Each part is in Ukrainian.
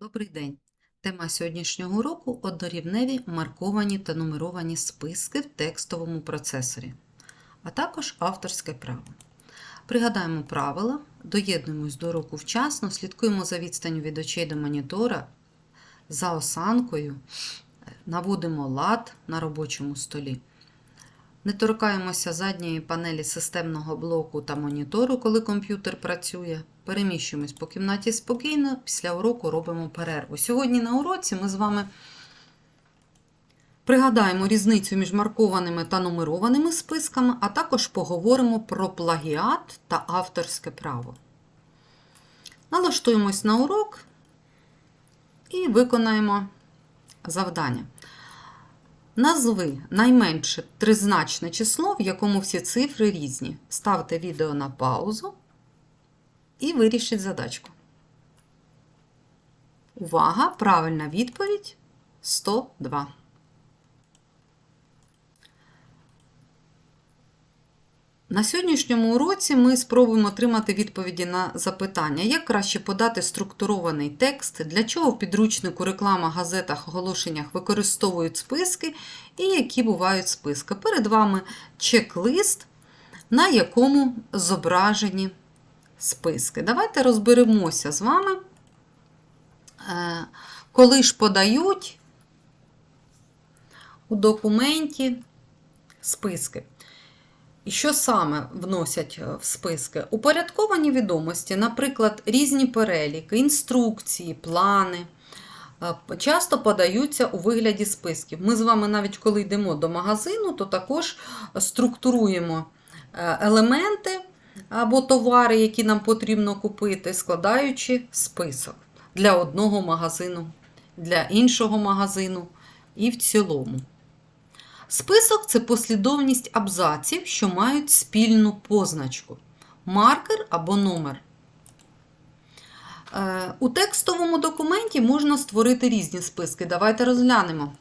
Добрий день! Тема сьогоднішнього уроку – однорівневі марковані та нумеровані списки в текстовому процесорі, а також авторське право. Пригадаємо правила, доєднуємось до уроку вчасно, слідкуємо за відстанню від очей до монітора, за осанкою, наводимо лад на робочому столі. Не торкаємося задньої панелі системного блоку та монітору, коли комп'ютер працює. Переміщуємось по кімнаті спокійно, після уроку робимо перерву. Сьогодні на уроці ми з вами пригадаємо різницю між маркованими та нумерованими списками, а також поговоримо про плагіат та авторське право. Налаштуємось на урок і виконаємо завдання. Назви найменше тризначне число, в якому всі цифри різні. Ставте відео на паузу і вирішіть задачку. Увага! Правильна відповідь 102. На сьогоднішньому уроці ми спробуємо отримати відповіді на запитання, як краще подати структурований текст, для чого в підручнику реклама, газетах, оголошеннях використовують списки і які бувають списки. Перед вами чек-лист, на якому зображені списки. Давайте розберемося з вами, е, коли ж подають у документі списки. Що саме вносять е, в списки? Упорядковані відомості, наприклад, різні переліки, інструкції, плани. е, Часто подаються у вигляді списків. Ми з вами, навіть коли йдемо до магазину, то також структуруємо е, елементи або товари, які нам потрібно купити, складаючи список для одного магазину, для іншого магазину і в цілому. Список це послідовність абзаців, що мають спільну позначку маркер або номер. Е, У текстовому документі можна створити різні списки. Давайте розглянемо.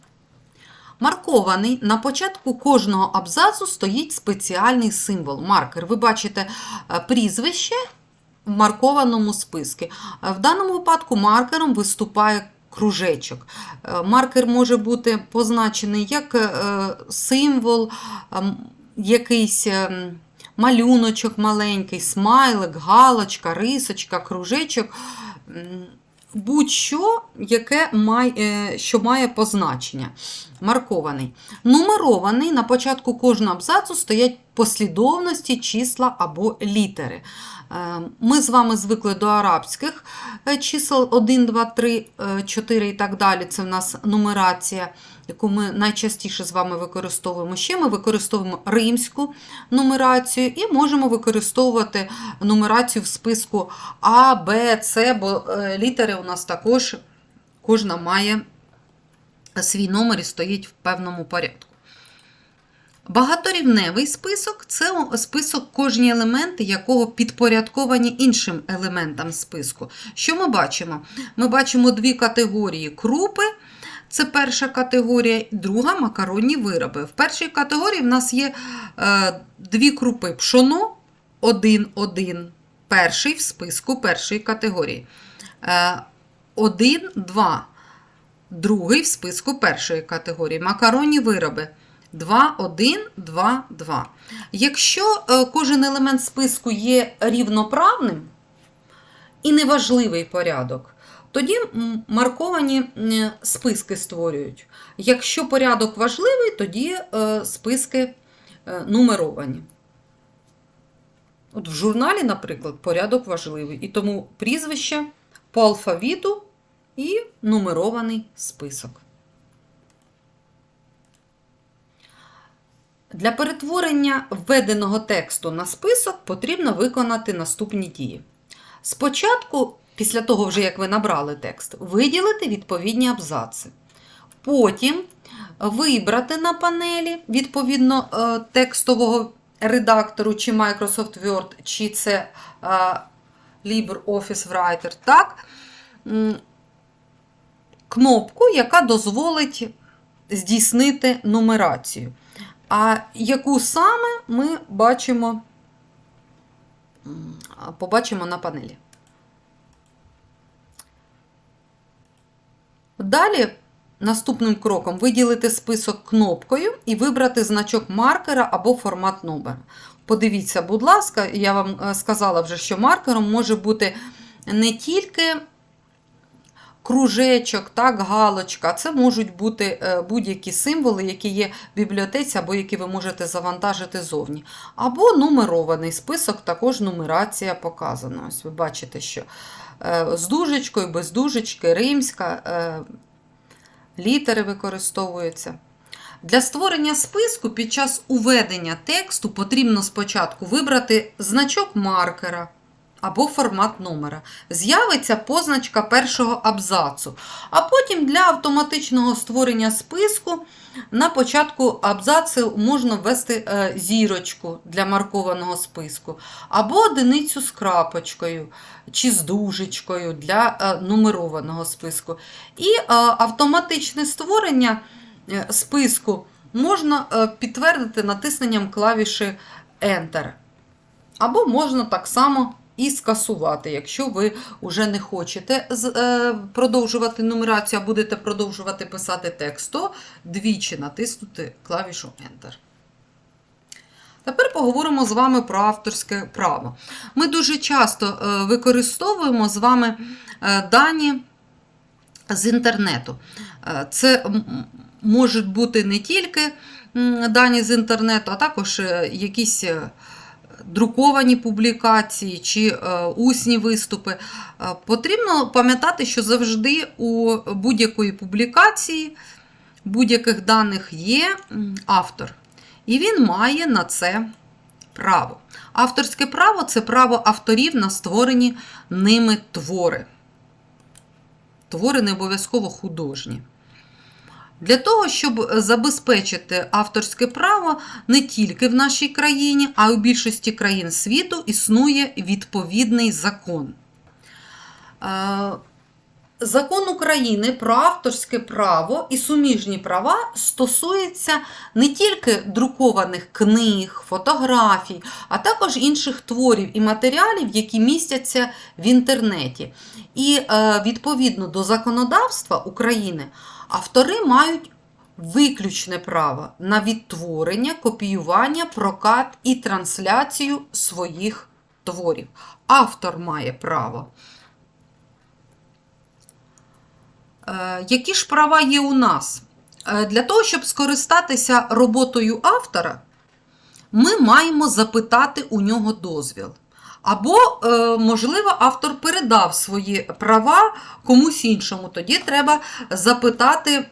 Маркований на початку кожного абзацу стоїть спеціальний символ маркер. Ви бачите е, прізвище в маркованому списку. Е, В даному випадку маркером виступає кружечок. Е, Маркер може бути позначений як е, символ, ем, якийсь ем, малюночок маленький, смайлик, галочка, рисочка, кружечок. Будь-що, має, що має позначення. Маркований. Нумерований на початку кожного абзацу стоять послідовності, числа або літери. Е, Ми з вами звикли до арабських е, чисел 1, 2, 3, 4 і так далі. Це в нас нумерація, яку ми найчастіше з вами використовуємо. Ще ми використовуємо римську нумерацію і можемо використовувати нумерацію в списку А, Б, С, бо е, літери у нас також кожна має свій номер і стоїть в певному порядку. Багаторівневий список це список, кожні елементи якого підпорядковані іншим елементам списку. Що ми бачимо? Ми бачимо дві категорії крупи. Це перша категорія, друга макаронні вироби. В першій категорії в нас є е, дві крупи пшоно, один, один, перший в списку першої категорії. Е, один, два, другий в списку першої категорії. Макаронні вироби. 2, 1, 2, 2. Якщо е, кожен елемент списку є рівноправним і неважливий порядок, тоді марковані списки створюють. Якщо порядок важливий, тоді е, списки е, нумеровані. От в журналі, наприклад, порядок важливий. І тому прізвище по алфавіту і нумерований список. Для перетворення введеного тексту на список потрібно виконати наступні дії. Спочатку, після того, вже як ви набрали текст, виділити відповідні абзаци. Потім вибрати на панелі відповідно е, текстового редактору, чи Microsoft Word, чи це е, LibreOffice Writer, так, кнопку, яка дозволить здійснити нумерацію. А яку саме ми бачимо, побачимо на панелі. Далі, наступним кроком, виділити список кнопкою і вибрати значок маркера або формат номера. Подивіться, будь ласка, я вам е, сказала вже, що маркером може бути не тільки кружечок, так, галочка, це можуть бути е, будь-які символи, які є в бібліотеці, або які ви можете завантажити зовні. Або нумерований список, також нумерація показана. Ось ви бачите, що е, з дужечкою, без дужечки, римська, е, літери використовуються. Для створення списку під час уведення тексту потрібно спочатку вибрати значок маркера або формат номера. З'явиться позначка першого абзацу. А потім для автоматичного створення списку на початку абзацу можна ввести е, зірочку для маркованого списку, або одиницю з крапочкою чи з дужечкою для е, нумерованого списку. І е, автоматичне створення списку можна підтвердити натисненням клавіші Enter. Або можна так само і скасувати, якщо ви вже не хочете е, продовжувати нумерацію, а будете продовжувати писати текст, то двічі натиснути клавішу Enter. Тепер поговоримо з вами про авторське право. Ми дуже часто е, використовуємо з вами е, дані з інтернету. Це можуть бути не тільки дані з інтернету, а також якісь друковані публікації чи е, усні виступи. Е, Потрібно пам'ятати, що завжди у будь-якої публікації, будь-яких даних є автор. І він має на це право. Авторське право це право авторів на створені ними твори. Твори не обов'язково художні. Для того, щоб забезпечити авторське право не тільки в нашій країні, а й у більшості країн світу існує відповідний закон. Е, Закон України про авторське право і суміжні права стосується не тільки друкованих книг, фотографій, а також інших творів і матеріалів, які містяться в інтернеті. І е, відповідно до законодавства України автори мають виключне право на відтворення, копіювання, прокат і трансляцію своїх творів. Автор має право. Е, Які ж права є у нас? Е, Для того, щоб скористатися роботою автора, ми маємо запитати у нього дозвіл. Або, е, можливо, автор передав свої права комусь іншому. Тоді треба запитати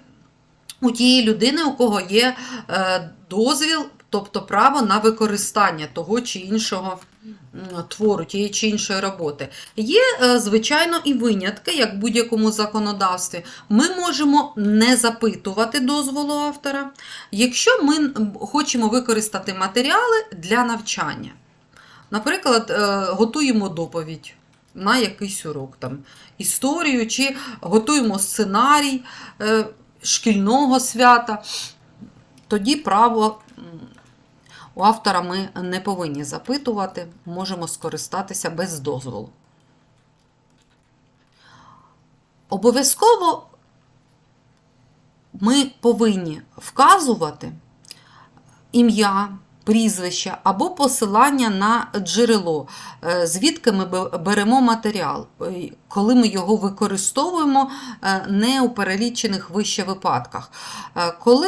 у тієї людини, у кого є е, дозвіл, тобто право на використання того чи іншого твору, тієї чи іншої роботи. Є, е, звичайно, і винятки, як в будь-якому законодавстві. Ми можемо не запитувати дозволу автора, якщо ми хочемо використати матеріали для навчання. Наприклад, е, готуємо доповідь на якийсь урок, там, історію, чи готуємо сценарій е, шкільного свята. Тоді право у автора ми не повинні запитувати, можемо скористатися без дозволу. Обов'язково ми повинні вказувати ім'я, прізвище або посилання на джерело, е, звідки ми беремо матеріал, е, коли ми його використовуємо е, не у перелічених вище випадках. Коли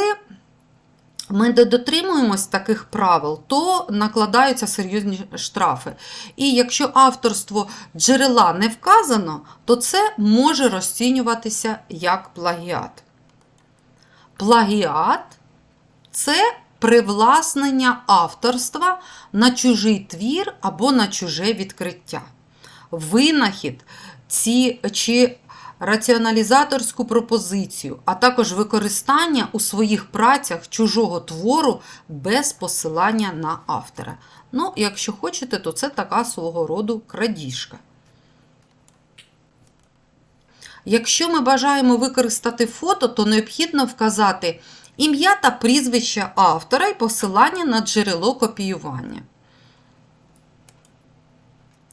ми не дотримуємось таких правил, то накладаються серйозні штрафи. І якщо авторство джерела не вказано, то це може розцінюватися як плагіат. Плагіат це привласнення авторства на чужий твір або на чуже відкриття. Винахід ці, чи раціоналізаторську пропозицію, а також використання у своїх працях чужого твору без посилання на автора. Ну, якщо хочете, то це така свого роду крадіжка. Якщо ми бажаємо використати фото, то необхідно вказати ім'я та прізвище автора і посилання на джерело копіювання.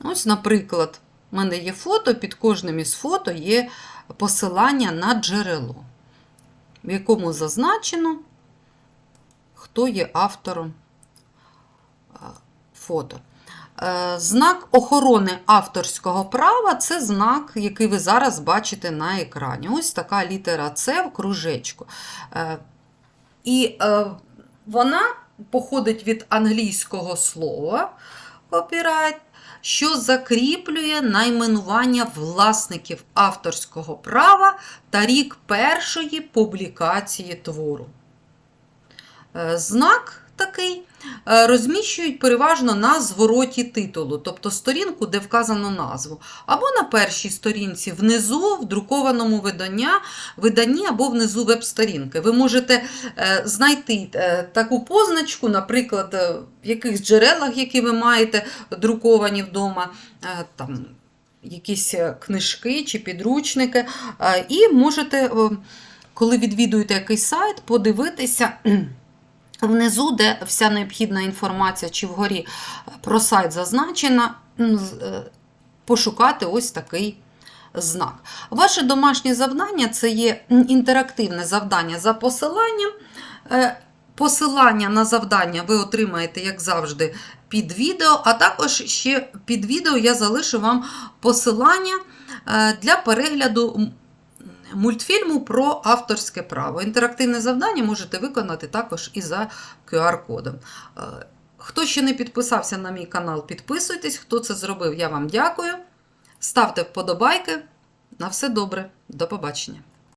Ось, наприклад, у мене є фото, під кожним із фото є посилання на джерело, в якому зазначено, хто є автором е, фото. Е, Знак охорони авторського права це знак, який ви зараз бачите на екрані. Ось така літера С в кружечку. І е, вона походить від англійського слова копірайт, що закріплює найменування власників авторського права та рік першої публікації твору. Е, Знак такий е, розміщують переважно на звороті титулу, тобто сторінку, де вказано назву, або на першій сторінці внизу в друкованому видання, виданні або внизу веб-сторінки. Ви можете е, знайти е, таку позначку, наприклад, в якихось джерелах, які ви маєте друковані вдома, там якісь книжки чи підручники, і можете, коли відвідуєте якийсь сайт, подивитися. Внизу, де вся необхідна інформація чи вгорі про сайт зазначена, е, пошукати ось такий знак. Ваше домашнє завдання це є інтерактивне завдання за посиланням. Е, Посилання на завдання ви отримаєте, як завжди, під відео, а також ще під відео я залишу вам посилання е, для перегляду мультфільму про авторське право. Інтерактивне завдання можете виконати також і за QR-кодом. Е, Хто ще не підписався на мій канал, підписуйтесь. Хто це зробив, я вам дякую. Ставте вподобайки. На все добре. До побачення.